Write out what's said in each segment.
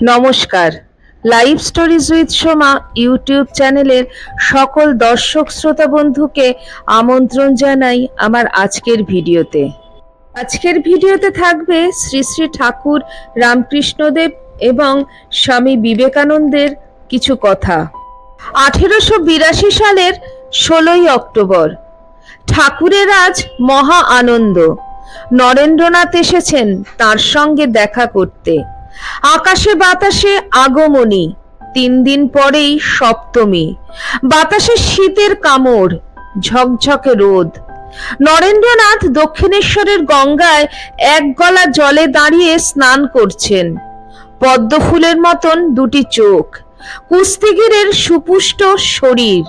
নমস্কার। Live stories with Soma YouTube চ্যানেলের সকল দর্শক শ্রোতা বন্ধুকে আমন্ত্রণ জানাই আমার আজকের ভিডিওতে। আজকের ভিডিওতে থাকবে শ্রী শ্রী ঠাকুর রামকৃষ্ণদেব এবং স্বামী বিবেকানন্দের কিছু কথা। আঠেরোশো বিরাশি সালের ষোলোই অক্টোবর। ঠাকুরের আজ মহা আনন্দ। নরেন্দ্রনাথ এসেছেন তার সঙ্গে দেখা করতে। আকাশে বাতাসে আগমনী, তিন দিন পরেই সপ্তমী। বাতাসে শীতের কামড় ঝকঝকে রোদ। নরেন্দ্রনাথ দক্ষিণেশ্বরের গঙ্গায় এক গলা জলে দাঁড়িয়ে স্নান করছেন। পদ্ম ফুলের মতন দুটি চোখ, কুস্তিগিরের সুপুষ্ট শরীর।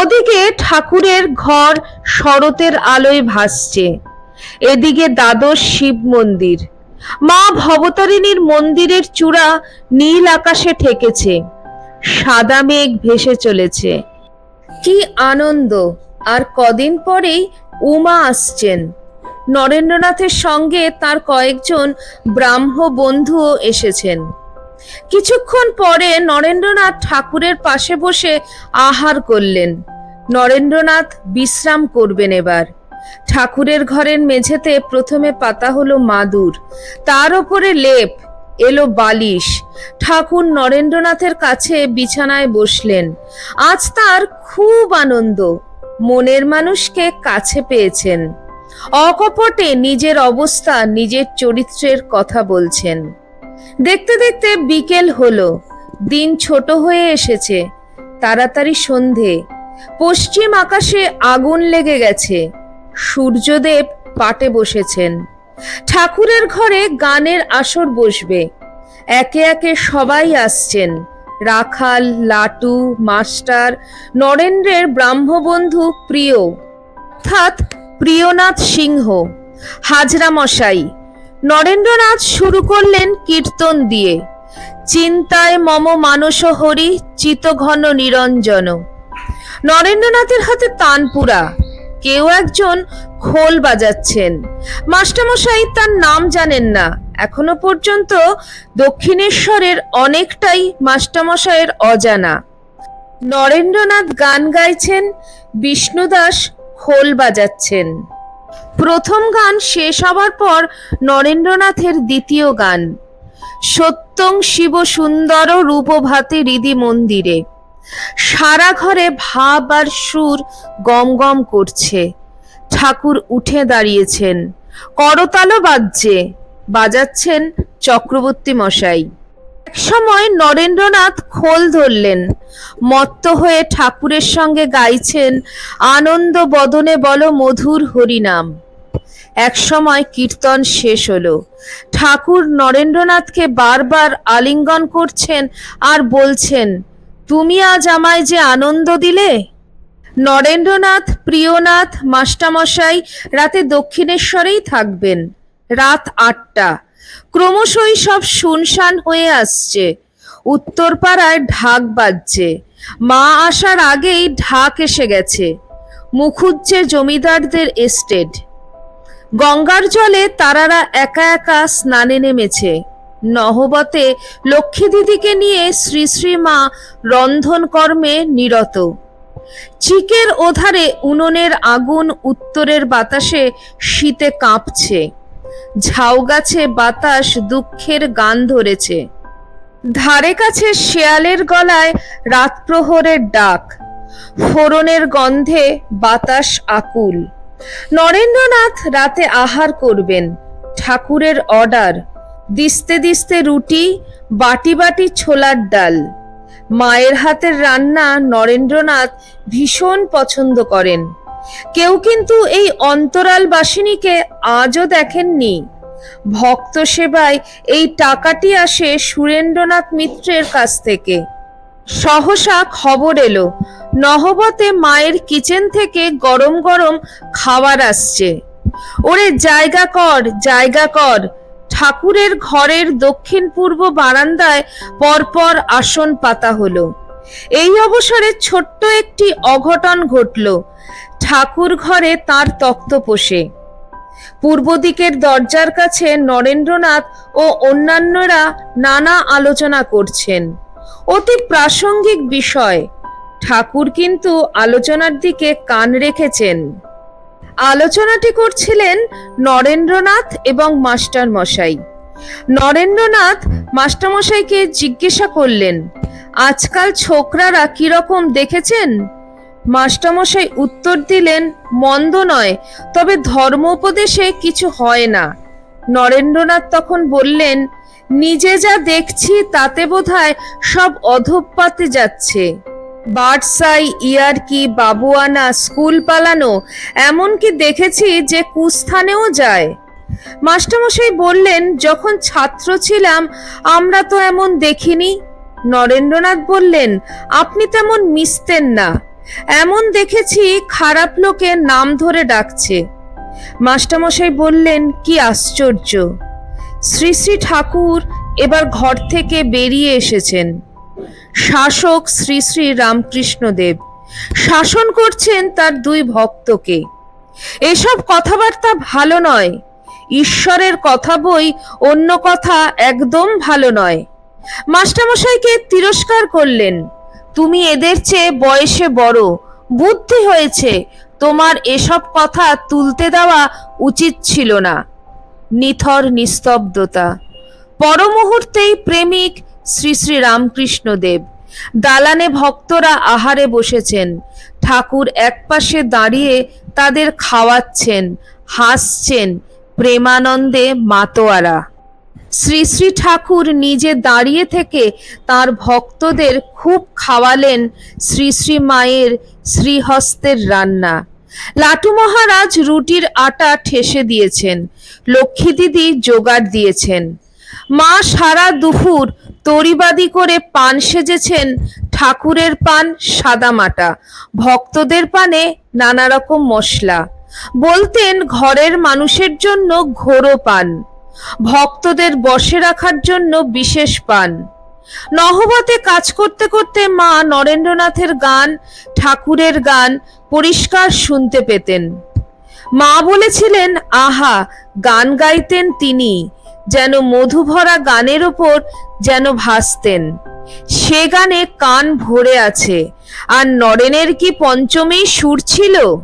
ওদিকে ঠাকুরের ঘর শরতের আলোয় ভাসছে। এদিকে দ্বাদশ শিব মন্দির। মা ভবতারিণীর মন্দিরের চূড়া নীল আকাশে ঠেকেছে। সাদা মেঘ ভেসে চলেছে। কি আনন্দ! আর কদিন পরেই উমা আসছেন। নরেন্দ্রনাথের সঙ্গে তার কয়েকজন ব্রাহ্ম বন্ধুও এসেছেন। কিছুক্ষণ পরে নরেন্দ্রনাথ ঠাকুরের পাশে বসে আহার করলেন। নরেন্দ্রনাথ বিশ্রাম করবেন এবার। ঠাকুরের ঘরের মেঝেতে প্রথমে পাতা হলো মাদুর, তার ওপরে লেপ, এলো বালিশ। ঠাকুর নরেন্দ্রনাথের কাছে বিছানায় বসলেন। আজ তার খুব আনন্দ, মনের মানুষকে কাছে পেয়েছেন। অকপটে নিজের অবস্থা, নিজের চরিত্রের কথা বলছেন। দেখতে দেখতে বিকেল হলো, দিন ছোট হয়ে এসেছে, তাড়াতাড়ি সন্ধে। পশ্চিম আকাশে আগুন লেগে গেছে সূর্যদেব পাটে বসেছেন। ঠাকুরের ঘরে গানের আসর বসবে। একে একে সবাই আসছেন। রাখাল, লাটু, মাস্টার, নরেন্দ্রের ব্রাহ্মবন্ধু প্রিয়। অর্থাৎ প্রিয়নাথ সিংহ, হাজরা মশাই। নরেন্দ্রনাথ শুরু করলেন কীর্তন দিয়ে। চিন্তায় মম মানস হরি চিতঘন নিরঞ্জন। নরেন্দ্রনাথের হাতে তানপুরা। কেউ একজন খোল বাজাচ্ছেন। মাস্টারমশাই তার নাম জানেন না। এখনও পর্যন্ত দক্ষিণেশ্বরের অনেকটাই মাস্টারমশাইয়ের অজানা। নরেন্দ্রনাথ গান গাইছেন, বিষ্ণুদাস খোল বাজাচ্ছেন। প্রথম গান শেষ হবার পর নরেন্দ্রনাথের দ্বিতীয় গান, সত্যং শিব সুন্দর রূপভাতে হৃদি মন্দিরে। সারা ঘরে ভাব আর সুর গম গম করছে। ঠাকুর উঠে দাঁড়িয়েছেন। করতালও বাজছে। বাজাচ্ছেন চক্রবর্তী মশাই। এক সময় নরেন্দ্রনাথ খোল ধরলেন। মত্ত হয়ে ঠাকুরের সঙ্গে গাইছেন আনন্দ বদনে বলো মধুর হরিনাম। এক সময় কীর্তন শেষ হলো। ঠাকুর নরেন্দ্রনাথকে বারবার আলিঙ্গন করছেন আর বলছেন তুমি আজ আমায় যে আনন্দ দিলে? নরেন্দ্রনাথ, প্রিয়নাথ মাস্টামশাই রাতে দক্ষিণেশ্বরেই থাকবেন। রাত আটটা। ক্রমশই সব শুনশান হয়ে আসছে। উত্তরপাড়ায় ঢাক বাজছে। মা আসার আগেই ঢাক এসে গেছে। মুখুজ্জে জমিদারদের এস্টেট। গঙ্গার জলে তারারা একা একা স্নানে নেমেছে। নহবতে লক্ষ্মী দিদিকে নিয়ে শ্রী শ্রী মা রন্ধন কর্মে নিরত। চিকের ওধারে উনুনের আগুন উত্তরের বাতাসে শীতে কাঁপছে। ঝাউ গাছে বাতাস দুঃখের গান ধরেছে। ধারে কাছে শেয়ালের গলায় রাতপ্রহরের ডাক। ফোড়নের গন্ধে বাতাস আকুল। নরেন্দ্রনাথ রাতে আহার করবেন। ঠাকুরের অর্ডার দিস্তে দিস্তে রুটি, বাটি বাটি ছোলার ডাল। মায়ের হাতের রান্না নরেন্দ্রনাথ ভীষণ পছন্দ করেন। কেউ কিন্তু এই অন্তরাল বাসিনীকে আজও দেখেননি। ভক্ত সেবায় এই টাকাটি আসে সুরেন্দ্রনাথ মিত্রের কাছ থেকে। সহসা খবর এলো, নহবতে মায়ের কিচেন থেকে গরম গরম খাবার আসছে। ওরে, জায়গা কর জায়গা কর ঠাকুরের ঘরের দক্ষিণ পূর্ব বারান্দায় পরপর আসন পাতা হলো। এই অবসরে ছোট্ট একটি অঘটন ঘটল। ঠাকুর ঘরে তার তক্ত পোষে। পূর্ব দিকের দরজার কাছে নরেন্দ্রনাথ ও অন্যান্যরা নানা আলোচনা করছেন। অতি প্রাসঙ্গিক বিষয়। ঠাকুর কিন্তু আলোচনার দিকে কান রেখেছেন। আলোচনাটি করছিলেন নরেন্দ্রনাথ এবং মাস্টার মশাই নরেন্দ্রনাথ মাস্টারমশাইকে জিজ্ঞাসা করলেন, আজকাল ছোকরারা কীরকম দেখেছেন? মাস্টারমশাই উত্তর দিলেন, মন্দ নয়, তবে ধর্ম উপদেশে কিছু হয় না। নরেন্দ্রনাথ তখন বললেন, নিজে যা দেখছি তাতে বোধহয় সব অধঃপাতে যাচ্ছে। বার্ডসাই, ইয়ারকি, বাবুয়ানা, স্কুল পালানো, এমনকি দেখেছি যে কুস্থানেও যায়। মাস্টারমশাই বললেন, যখন ছাত্র ছিলাম, আমরা তো এমন দেখিনি। নরেন্দ্রনাথ বললেন, আপনি তেমন মিশতেন না। এমন দেখেছি খারাপ লোকে নাম ধরে ডাকছে। মাস্টারমশাই বললেন, কি আশ্চর্য! শ্রী শ্রী ঠাকুর এবার ঘর থেকে বেরিয়ে এসেছেন। শাসক শ্রী শ্রী রামকৃষ্ণদেব। শাসন করছেন তার দুই ভক্তকে। এসব কথাবার্তা ভালো নয়। ঈশ্বরের কথা বই অন্য কথা একদম ভালো নয়। মাস্টারমশাইকে তিরস্কার করলেন, তুমি এদের চেয়ে বয়সে বড়, বুদ্ধি হয়েছে, তোমার এসব কথা তুলতে দেওয়া উচিত ছিল না। নিথর নিস্তব্ধতা। পর মুহূর্তেই প্রেমিক শ্রী শ্রী রামকৃষ্ণ দেব দালানে ভক্তরা আহারে বসেছেন। ঠাকুর একপাশে দাঁড়িয়ে তাদের খাওয়াচ্ছেন, হাসছেন প্রেমানন্দে মাতোয়ারা। শ্রী শ্রী ঠাকুর নিজে দাঁড়িয়ে থেকে তার ভক্তদের খুব খাওয়ালেন শ্রী শ্রী মায়ের শ্রীহস্তের রান্না। লাটু মহারাজ রুটির আটা ঠেসে দিয়েছেন, লক্ষ্মী দিদি জোগাড় দিয়েছেন। মা সারা দুপুর তরিবাদি করে পান সেজেছেন ঠাকুরের পান সাদামাটা, ভক্তদের পানে নানা রকম মশলা। বলতেন ঘরের মানুষের জন্য ঘোরো পান, ভক্তদের বসে রাখার জন্য বিশেষ পান। নহবতে কাজ করতে করতে মা নরেন্দ্রনাথের গান, ঠাকুরের গান পরিষ্কার শুনতে পেতেন। মা বলেছিলেন, আহা, গান গাইতেন তিনি যেন মধুভরা গানের ওপর যেন ভাসতেন। সে গানে কান ভরে আছে। আর নরেনের কি পঞ্চমেই সুর ছিল?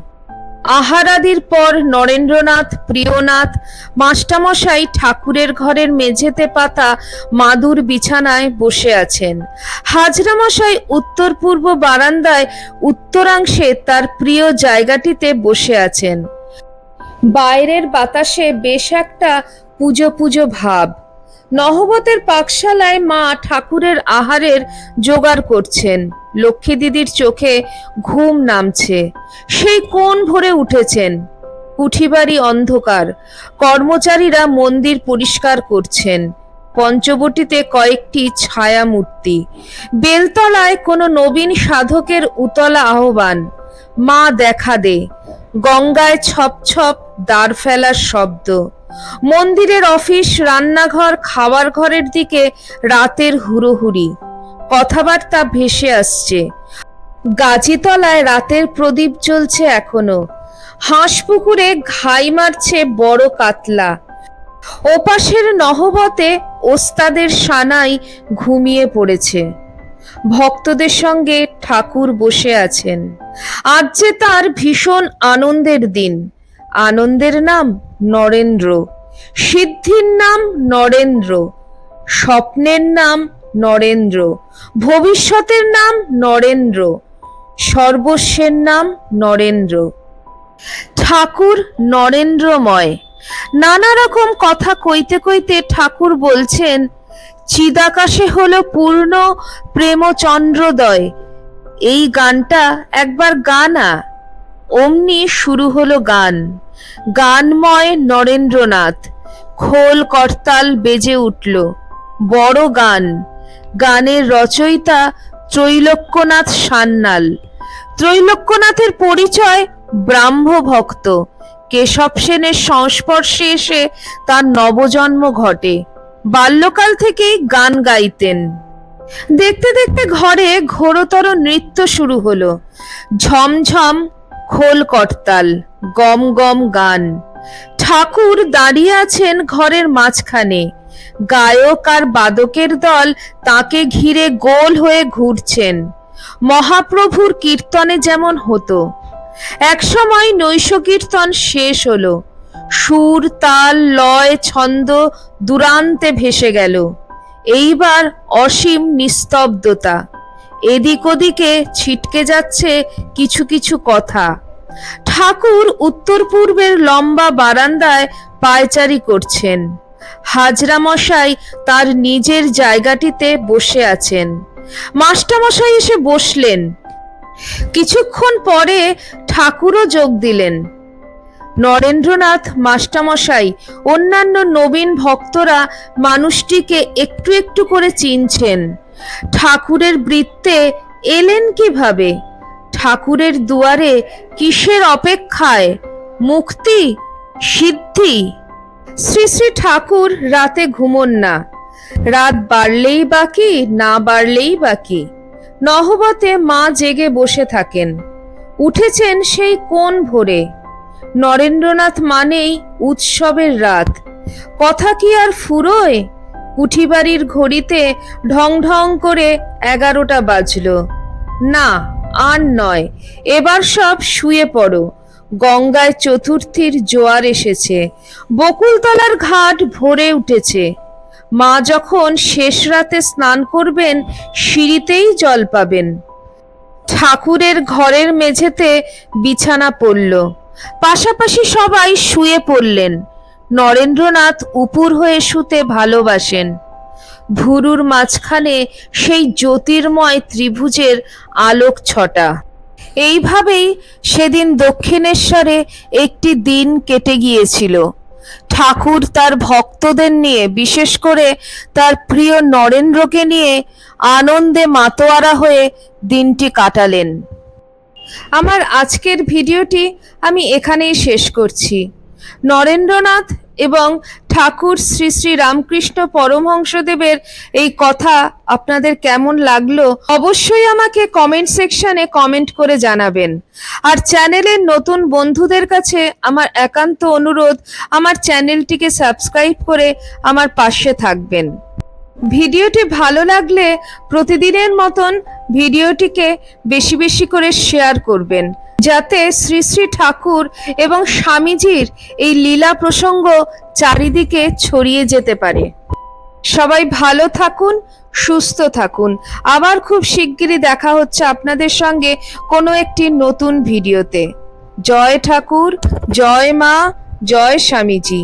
আহারাদির পর নরেন্দ্রনাথ, প্রিয়নাথ মাস্টামশাই ঠাকুরের ঘরের মেঝেতে পাতা মাদুর বিছানায় বসে আছেন। হাজরামশাই উত্তর পূর্ব বারান্দায় উত্তরাংশে তার প্রিয় জায়গাটিতে বসে আছেন। বাইরের বাতাসে বেশ একটা পুজো পুজো ভাব। নহবতের পাকশালায় মা ঠাকুরের আহারের জোগাড় করছেন। লক্ষ্মী দিদির চোখে ঘুম নামছে। সেই কোণ ভরে উঠেছেন। কুঠিবাড়ি অন্ধকার। কর্মচারীরা মন্দির পরিষ্কার করছেন। পঞ্চবটিতে কয়েকটি ছায়া মূর্তি বেলতলায় কোনো নবীন সাধকের উতলা আহ্বান। মা দেখা দে। গঙ্গায় ছপ ছপ দাঁড় ফেলার শব্দ। মন্দিরের অফিস, রান্নাঘর খাওয়ার ঘরের দিকে রাতের হুড়োহুড়ি। কথাবার্তা ভেসে আসছে। গাছিতলায় রাতের প্রদীপ জ্বলছে এখনও। হাঁস পুকুরে ঘাই মারছে বড় কাতলা। ওপাশের নহবতে ওস্তাদের সানাই ঘুমিয়ে পড়েছে। ভক্তদের সঙ্গে ঠাকুর বসে আছেন। আজ যে তার ভীষণ আনন্দের দিন। আনন্দের নাম নরেন্দ্র, সিদ্ধির নাম নরেন্দ্র, স্বপ্নের নাম নরেন্দ্র, ভবিষ্যতের নাম নরেন্দ্র, সর্বস্বের নাম নরেন্দ্র। ঠাকুর নরেন্দ্রময়। নানা রকম কথা কইতে কইতে ঠাকুর বলছেন, চিদাকাশে হলো পূর্ণ প্রেমচন্দ্রোদয়। এই গানটা একবার গানা অমনি শুরু হলো গান। গানময় নরেন্দ্রনাথ, খোল করতাল বেজে উঠল। বড় গান। গানের রচয়িতা ত্রৈলোক্যনাথ সান্যাল। ত্রৈলোক্যনাথের পরিচয় ব্রাহ্ম ভক্ত কেশব সেনের সংস্পর্শে এসে তার নবজন্ম ঘটে। বাল্যকাল থেকেই গান গাইতেন। দেখতে দেখতে ঘরে ঘোরতর নৃত্য শুরু হলো। ঝমঝম খোল করতাল, গম গম গান। ঠাকুর দাঁড়িয়ে আছেন ঘরের মাঝখানে। গায়ক আর বাদকের দল তাকে ঘিরে গোল হয়ে ঘুরছেন। মহাপ্রভুর কীর্তনে যেমন হতো। একসময় নৈশ কীর্তন শেষ হলো। সুর, তাল, লয়, ছন্দ দুরান্তে ভেসে গেল। এইবার অসীম নিস্তব্ধতা। এদিক ওদিকে ছিটকে যাচ্ছে কিছু কিছু কথা। ঠাকুর উত্তর পূর্বের লম্বা বারান্দায় পায়চারি করছেন। হাজরা মশাই তার নিজের জায়গাটিতে বসে আছেন। মাস্টারমশাই এসে বসলেন। কিছুক্ষণ পরে ঠাকুরও যোগ দিলেন। নরেন্দ্রনাথ, মাস্টারমশাই, অন্যান্য নবীন ভক্তরা মানুষটিকে একটু একটু করে চিনছেন। ঠাকুরের বৃত্তে এলেন কীভাবে? ঠাকুরের দুয়ারে কিসের অপেক্ষায়? মুক্তি? সিদ্ধি? শ্রী শ্রী ঠাকুর রাতে ঘুমন না। রাত বাড়লেই বাকি না বাড়লেই বাকি নহবতে মা জেগে বসে থাকেন। উঠেছেন সেই কোন ভোরে? নরেন্দ্রনাথ মানেই উৎসবের রাত। কথা কি আর ফুরোয়? কুঠিবাড়ির ঘড়িতে ঢং ঢং করে এগারোটা বাজল। না, আর নয়, এবার সব শুয়ে পড়ো। গঙ্গায় চতুর্থীর জোয়ার এসেছে। বকুলতলার ঘাট ভরে উঠেছে। মা যখন শেষ রাতে স্নান করবেন, সিঁড়িতেই জল পাবেন। ঠাকুরের ঘরের মেঝেতে বিছানা পড়ল। পাশাপাশি সবাই শুয়ে পড়লেন। নরেন্দ্রনাথ উপুর হয়ে শুতে ভালোবাসেন। ভুরুর মাঝখানে সেই জ্যোতির্ময় ত্রিভুজের আলোক ছটা। এইভাবেই সেদিন দক্ষিণেশ্বরে একটি দিন কেটে গিয়েছিল। ঠাকুর তার ভক্তদের নিয়ে, বিশেষ করে তার প্রিয় নরেন্দ্রকে নিয়ে আনন্দে মাতোয়ারা হয়ে দিনটি কাটালেন। আমার আজকের ভিডিওটি আমি এখানেই শেষ করছি। নরেন্দ্রনাথ এবং ঠাকুর শ্রী শ্রী রামকৃষ্ণ পরমহংসদেবের এই কথা আপনাদের কেমন লাগল অবশ্যই আমাকে কমেন্ট সেকশনে কমেন্ট করে জানাবেন। আর চ্যানেলের নতুন বন্ধুদের কাছে আমার একান্ত অনুরোধ, আমার চ্যানেলটিকে সাবস্ক্রাইব করে আমার পাশে থাকবেন। ভিডিওটি ভালো লাগলে প্রতিদিনের মতন ভিডিওটিকে বেশি বেশি করে শেয়ার করবেন, যাতে শ্রী শ্রী ঠাকুর এবং স্বামীজির এই লীলা প্রসঙ্গ চারিদিকে ছড়িয়ে যেতে পারে। সবাই ভালো থাকুন, সুস্থ থাকুন। আবার খুব শিগগিরই দেখা হচ্ছে আপনাদের সঙ্গে কোনো একটি নতুন ভিডিওতে। জয় ঠাকুর, জয় মা, জয় স্বামীজি।